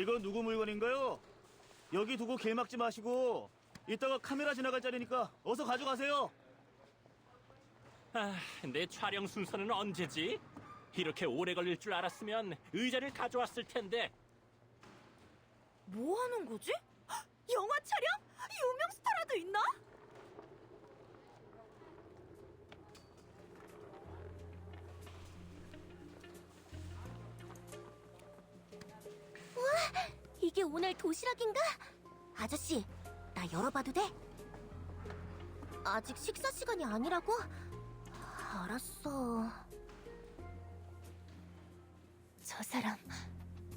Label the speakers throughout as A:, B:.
A: 이거 누구 물건인가요? 여기 두고 길 막지 마시고 이따가 카메라 지나갈 자리니까 어서 가져가세요.
B: 아, 내 촬영 순서는 언제지? 이렇게 오래 걸릴 줄 알았으면 의자를 가져왔을 텐데.
C: 뭐 하는 거지? 헉, 영화 촬영? 유명 스타라도 있나? 이게 오늘 도시락인가? 아저씨, 나 열어봐도 돼? 아직 식사 시간이 아니라고? 알았어. 저 사람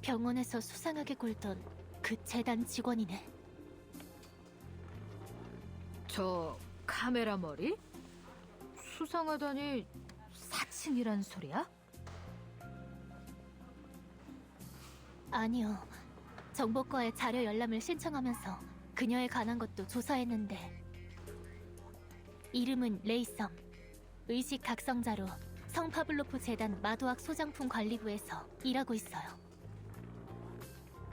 C: 병원에서 수상하게 굴던 그 재단 직원이네.
D: 저 카메라 머리? 수상하다니 사칭이란 소리야?
C: 아니요. 정보과에 자료 열람을 신청하면서 그녀에 관한 것도 조사했는데 이름은 레이썸. 의식 각성자로 성 파블로프 재단 마도학 소장품 관리부에서 일하고 있어요.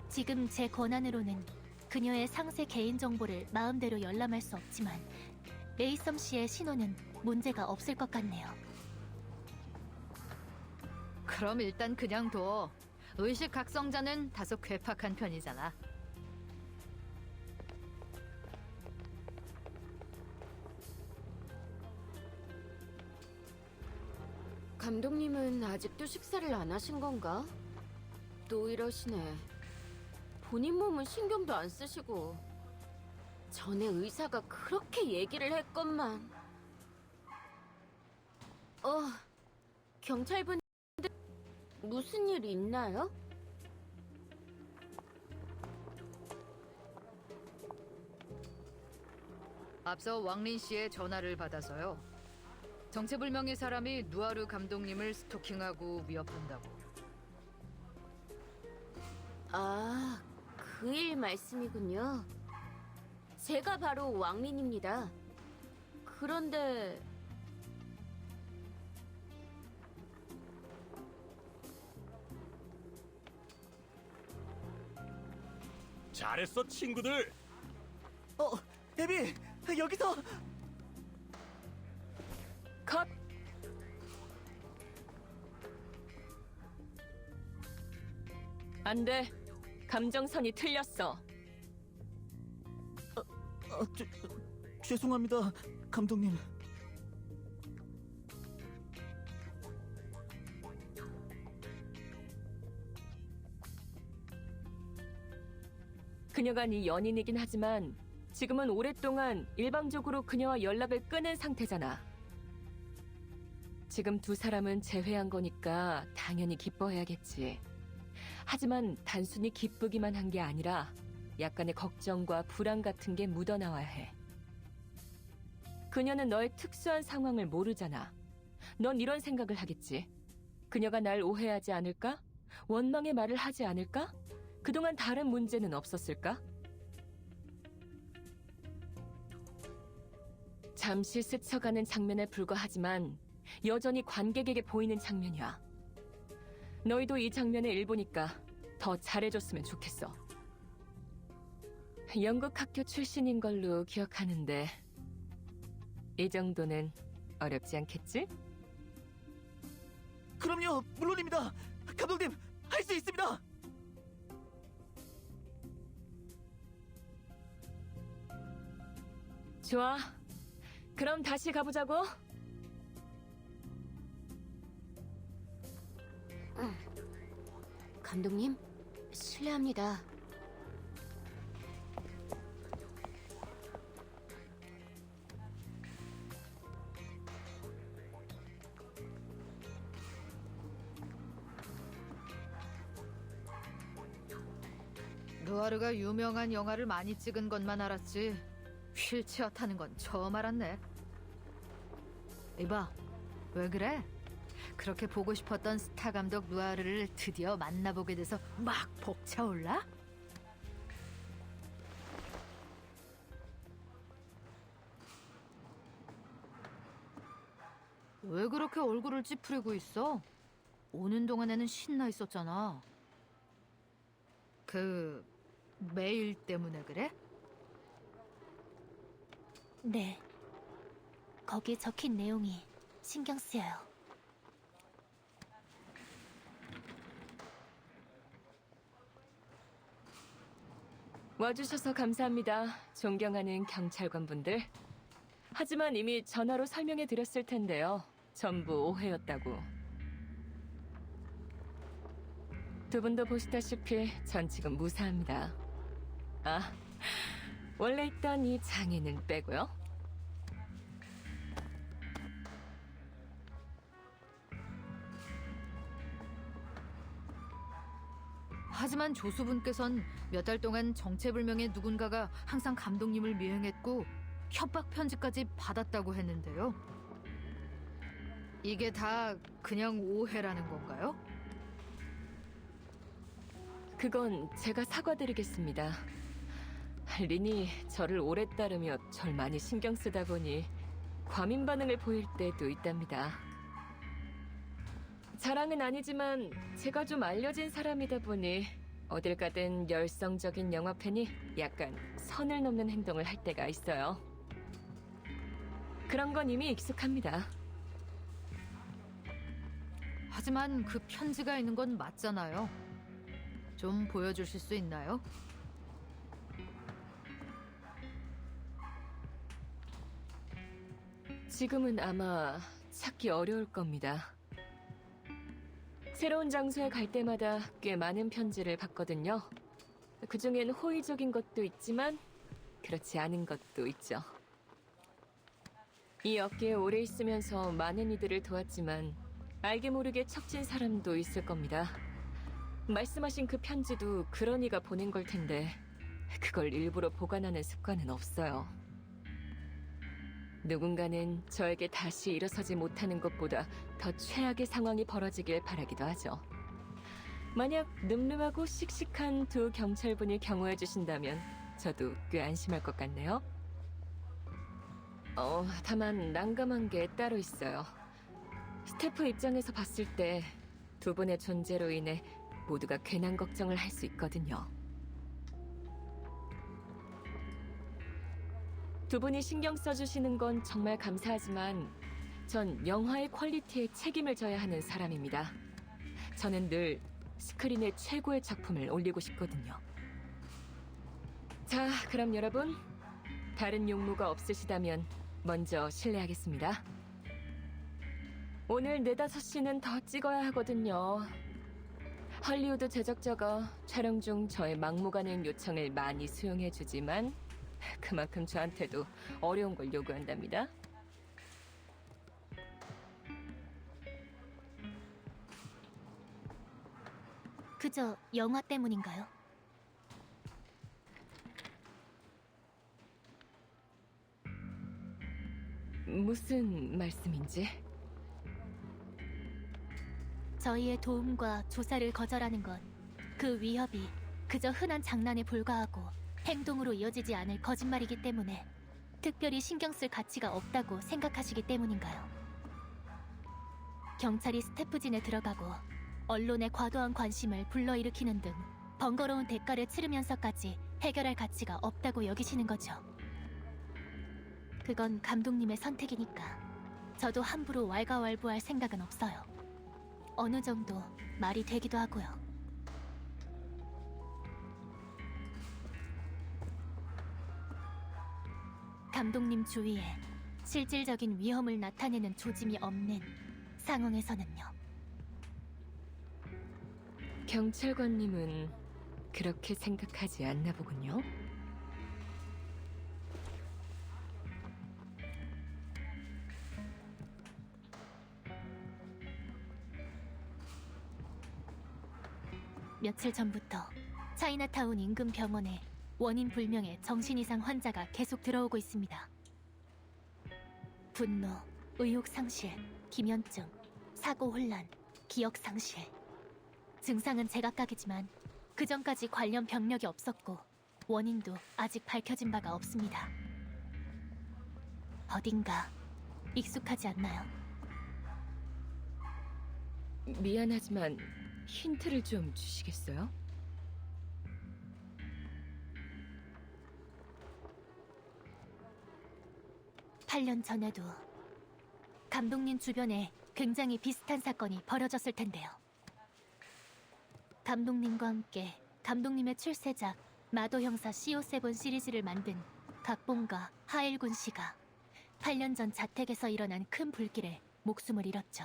C: 지금 제 권한으로는 그녀의 상세 개인 정보를 마음대로 열람할 수 없지만 레이썸 씨의 신원은 문제가 없을 것 같네요.
D: 그럼 일단 그냥 둬. 의식 각성자는 다소 괴팍한 편이잖아.
E: 감독님은 아직도 식사를 안 하신 건가? 또 이러시네. 본인 몸은 신경도 안 쓰시고. 전에 의사가 그렇게 얘기를 했건만. 어, 경찰분들 무슨 일 있나요?
D: 앞서 왕린 씨의 전화를 받아서요. 정체불명의 사람이 누아르 감독님을 스토킹하고 위협한다고.
E: 아, 그 일 말씀이군요. 제가 바로 왕린입니다. 그런데
B: 잘했어, 친구들.
A: 어, 에비 여기서
E: 컷! 안 돼. 감정선이 틀렸어.
A: 어, 죄, 죄송합니다, 감독님.
E: 그녀가 네 연인이긴 하지만 지금은 오랫동안 일방적으로 그녀와 연락을 끊은 상태잖아. 지금 두 사람은 재회한 거니까 당연히 기뻐해야겠지. 하지만 단순히 기쁘기만 한 게 아니라 약간의 걱정과 불안 같은 게 묻어나와야 해. 그녀는 너의 특수한 상황을 모르잖아. 넌 이런 생각을 하겠지. 그녀가 날 오해하지 않을까? 원망의 말을 하지 않을까? 그동안 다른 문제는 없었을까? 잠시 스쳐가는 장면에 불과하지만 여전히 관객에게 보이는 장면이야. 너희도 이 장면의 일부니까 더 잘해줬으면 좋겠어. 연극 학교 출신인 걸로 기억하는데 이 정도는 어렵지 않겠지?
A: 그럼요, 물론입니다. 감독님, 할 수 있습니다.
E: 좋아. 그럼 다시 가보자고. 감독님, 실례합니다.
D: 누아르가 유명한 영화를 많이 찍은 것만 알았지. 휠체어 타는 건 처음 알았네. 이봐, 왜 그래? 그렇게 보고 싶었던 스타 감독 누아르를 드디어 만나보게 돼서 막 벅차올라? 왜 그렇게 얼굴을 찌푸리고 있어? 오는 동안에는 신나 있었잖아. 그 메일 때문에 그래?
C: 네. 거기에 적힌 내용이 신경 쓰여요.
E: 와주셔서 감사합니다. 존경하는 경찰관분들. 하지만 이미 전화로 설명해 드렸을 텐데요. 전부 오해였다고. 두 분도 보시다시피 전 지금 무사합니다. 아, 원래 있던 이 장애는 빼고요.
D: 하지만 조수분께선 몇 달 동안 정체불명의 누군가가 항상 감독님을 미행했고 협박 편지까지 받았다고 했는데요. 이게 다 그냥 오해라는 건가요?
E: 그건 제가 사과드리겠습니다. 린이 저를 오래 따르며 절 많이 신경 쓰다 보니 과민 반응을 보일 때도 있답니다. 자랑은 아니지만 제가 좀 알려진 사람이다 보니 어딜 가든 열성적인 영화 팬이 약간 선을 넘는 행동을 할 때가 있어요. 그런 건 이미 익숙합니다.
D: 하지만 그 편지가 있는 건 맞잖아요. 좀 보여주실 수 있나요?
E: 지금은 아마 찾기 어려울 겁니다. 새로운 장소에 갈 때마다 꽤 많은 편지를 받거든요. 그 중엔 호의적인 것도 있지만 그렇지 않은 것도 있죠. 이 업계에 오래 있으면서 많은 이들을 도왔지만 알게 모르게 척진 사람도 있을 겁니다. 말씀하신 그 편지도 그런 이가 보낸 걸 텐데 그걸 일부러 보관하는 습관은 없어요. 누군가는 저에게 다시 일어서지 못하는 것보다 더 최악의 상황이 벌어지길 바라기도 하죠. 만약 늠름하고 씩씩한 두 경찰분이 경호해 주신다면 저도 꽤 안심할 것 같네요. 어, 다만 난감한 게 따로 있어요. 스태프 입장에서 봤을 때 두 분의 존재로 인해 모두가 괜한 걱정을 할 수 있거든요. 두 분이 신경 써주시는 건 정말 감사하지만 전 영화의 퀄리티에 책임을 져야 하는 사람입니다. 저는 늘 스크린에 최고의 작품을 올리고 싶거든요. 자, 그럼 여러분 다른 용무가 없으시다면 먼저 실례하겠습니다. 오늘 네다섯 시는 더 찍어야 하거든요. 헐리우드 제작자가 촬영 중 저의 막무가내인 요청을 많이 수용해주지만 그만큼 저한테도 어려운 걸 요구한답니다.
C: 그저 영화 때문인가요?
E: 무슨 말씀인지?
C: 저희의 도움과 조사를 거절하는 건 그 위협이 그저 흔한 장난에 불과하고 행동으로 이어지지 않을 거짓말이기 때문에 특별히 신경 쓸 가치가 없다고 생각하시기 때문인가요? 경찰이 스태프진에 들어가고 언론의 과도한 관심을 불러일으키는 등 번거로운 대가를 치르면서까지 해결할 가치가 없다고 여기시는 거죠. 그건 감독님의 선택이니까 저도 함부로 왈가왈부할 생각은 없어요. 어느 정도 말이 되기도 하고요. 감독님 주위에 실질적인 위험을 나타내는 조짐이 없는 상황에서는요.
E: 경찰관님은 그렇게 생각하지 않나 보군요.
C: 며칠 전부터 차이나타운 인근 병원에 원인 불명의 정신 이상 환자가 계속 들어오고 있습니다. 분노, 의욕 상실, 기면증, 사고 혼란, 기억 상실. 증상은 제각각이지만 그 전까지 관련 병력이 없었고 원인도 아직 밝혀진 바가 없습니다. 어딘가 익숙하지 않나요?
E: 미안하지만 힌트를 좀 주시겠어요?
C: 8년 전에도 감독님 주변에 굉장히 비슷한 사건이 벌어졌을 텐데요. 감독님과 함께 감독님의 출세작 마도 형사 CO7 시리즈를 만든 각본가 하일군 씨가 8년 전 자택에서 일어난 큰 불길에 목숨을 잃었죠.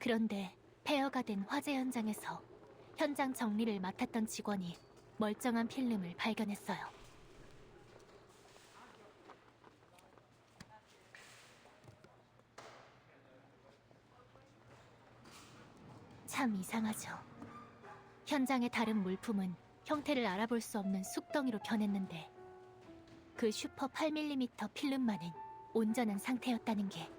C: 그런데 폐허가 된 화재 현장에서 현장 정리를 맡았던 직원이 멀쩡한 필름을 발견했어요. 참 이상하죠. 현장의 다른 물품은 형태를 알아볼 수 없는 쑥덩이로 변했는데 그 슈퍼 8mm 필름만은 온전한 상태였다는 게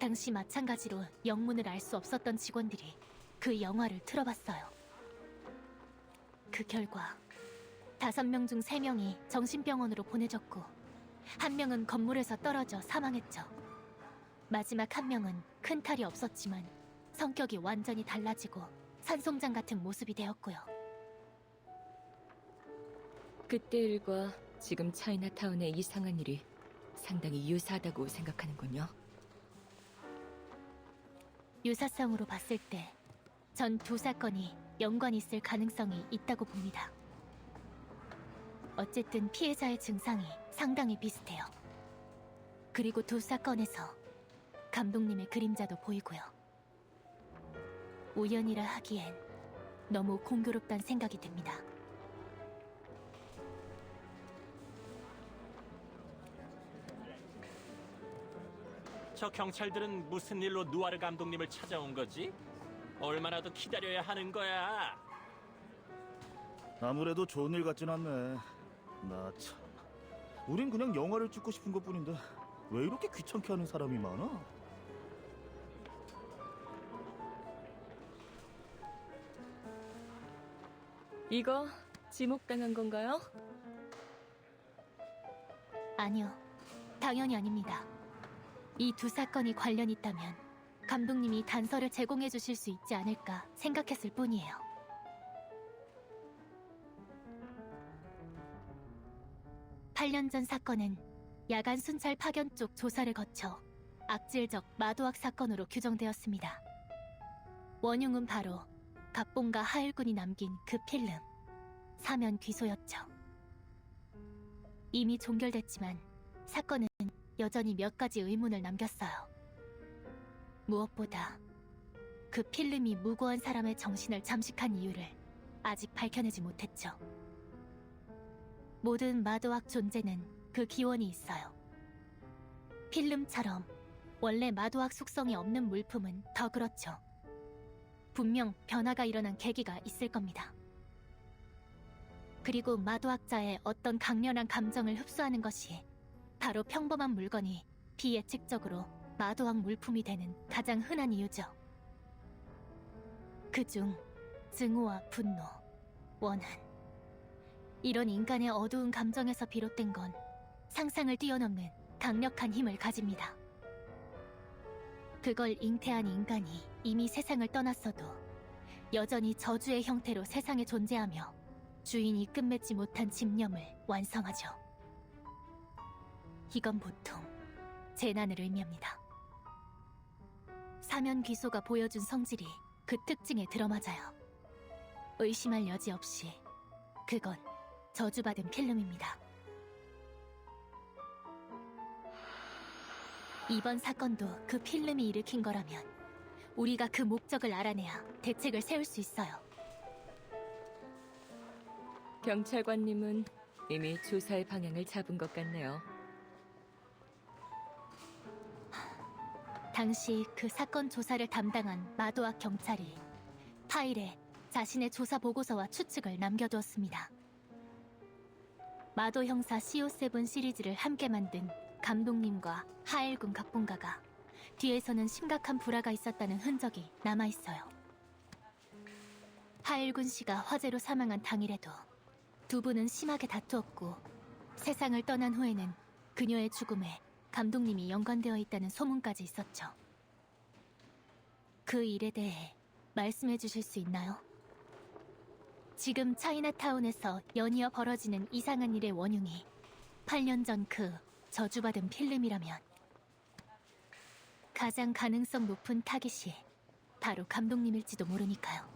C: 당시 마찬가지로 영문을 알 수 없었던 직원들이 그 영화를 틀어봤어요. 그 결과 다섯 명 중 세 명이 정신병원으로 보내졌고 한 명은 건물에서 떨어져 사망했죠. 마지막 한 명은 큰 탈이 없었지만 성격이 완전히 달라지고 산송장 같은 모습이 되었고요.
E: 그때 일과 지금 차이나타운의 이상한 일이 상당히 유사하다고 생각하는군요.
C: 유사성으로 봤을 때 전 두 사건이 연관이 있을 가능성이 있다고 봅니다. 어쨌든 피해자의 증상이 상당히 비슷해요. 그리고 두 사건에서 감독님의 그림자도 보이고요. 우연이라 하기엔 너무 공교롭단 생각이 듭니다.
B: 저 경찰들은 무슨 일로 누아르 감독님을 찾아온 거지? 얼마나 더 기다려야 하는 거야?
A: 아무래도 좋은 일 같진 않네. 나 참. 우린 그냥 영화를 찍고 싶은 것 뿐인데 왜 이렇게 귀찮게 하는 사람이 많아?
E: 이거 지목당한 건가요?
C: 아니요. 당연히 아닙니다. 이 두 사건이 관련 있다면 감독님이 단서를 제공해 주실 수 있지 않을까 생각했을 뿐이에요. 팔 년 전 사건은 야간 순찰 파견 쪽 조사를 거쳐 악질적 마도학 사건으로 규정되었습니다. 원흉은 바로 갑봉과 하일군이 남긴 그 필름 사면 귀소였죠. 이미 종결됐지만 사건은 여전히 몇 가지 의문을 남겼어요. 무엇보다 그 필름이 무고한 사람의 정신을 잠식한 이유를 아직 밝혀내지 못했죠. 모든 마도학 존재는 그 기원이 있어요. 필름처럼 원래 마도학 속성이 없는 물품은 더 그렇죠. 분명 변화가 일어난 계기가 있을 겁니다. 그리고 마도학자의 어떤 강렬한 감정을 흡수하는 것이 바로 평범한 물건이 비예측적으로 마도학 물품이 되는 가장 흔한 이유죠. 그중 증오와 분노, 원한 이런 인간의 어두운 감정에서 비롯된 건 상상을 뛰어넘는 강력한 힘을 가집니다. 그걸 잉태한 인간이 이미 세상을 떠났어도 여전히 저주의 형태로 세상에 존재하며 주인이 끝맺지 못한 집념을 완성하죠. 이건 보통 재난을 의미합니다. 사면 귀소가 보여준 성질이 그 특징에 들어맞아요. 의심할 여지 없이 그건 저주받은 필름입니다. 이번 사건도 그 필름이 일으킨 거라면 우리가 그 목적을 알아내야 대책을 세울 수 있어요.
E: 경찰관님은 이미 조사의 방향을 잡은 것 같네요.
C: 당시 그 사건 조사를 담당한 마도학 경찰이 파일에 자신의 조사 보고서와 추측을 남겨두었습니다. 마도 형사 CO7 시리즈를 함께 만든 감독님과 하일군 각본가가 뒤에서는 심각한 불화가 있었다는 흔적이 남아 있어요. 하일군 씨가 화재로 사망한 당일에도 두 분은 심하게 다투었고 세상을 떠난 후에는 그녀의 죽음에 감독님이 연관되어 있다는 소문까지 있었죠. 그 일에 대해 말씀해 주실 수 있나요? 지금 차이나타운에서 연이어 벌어지는 이상한 일의 원흉이 8년 전 그 저주받은 필름이라면 가장 가능성 높은 타깃이 바로 감독님일지도 모르니까요.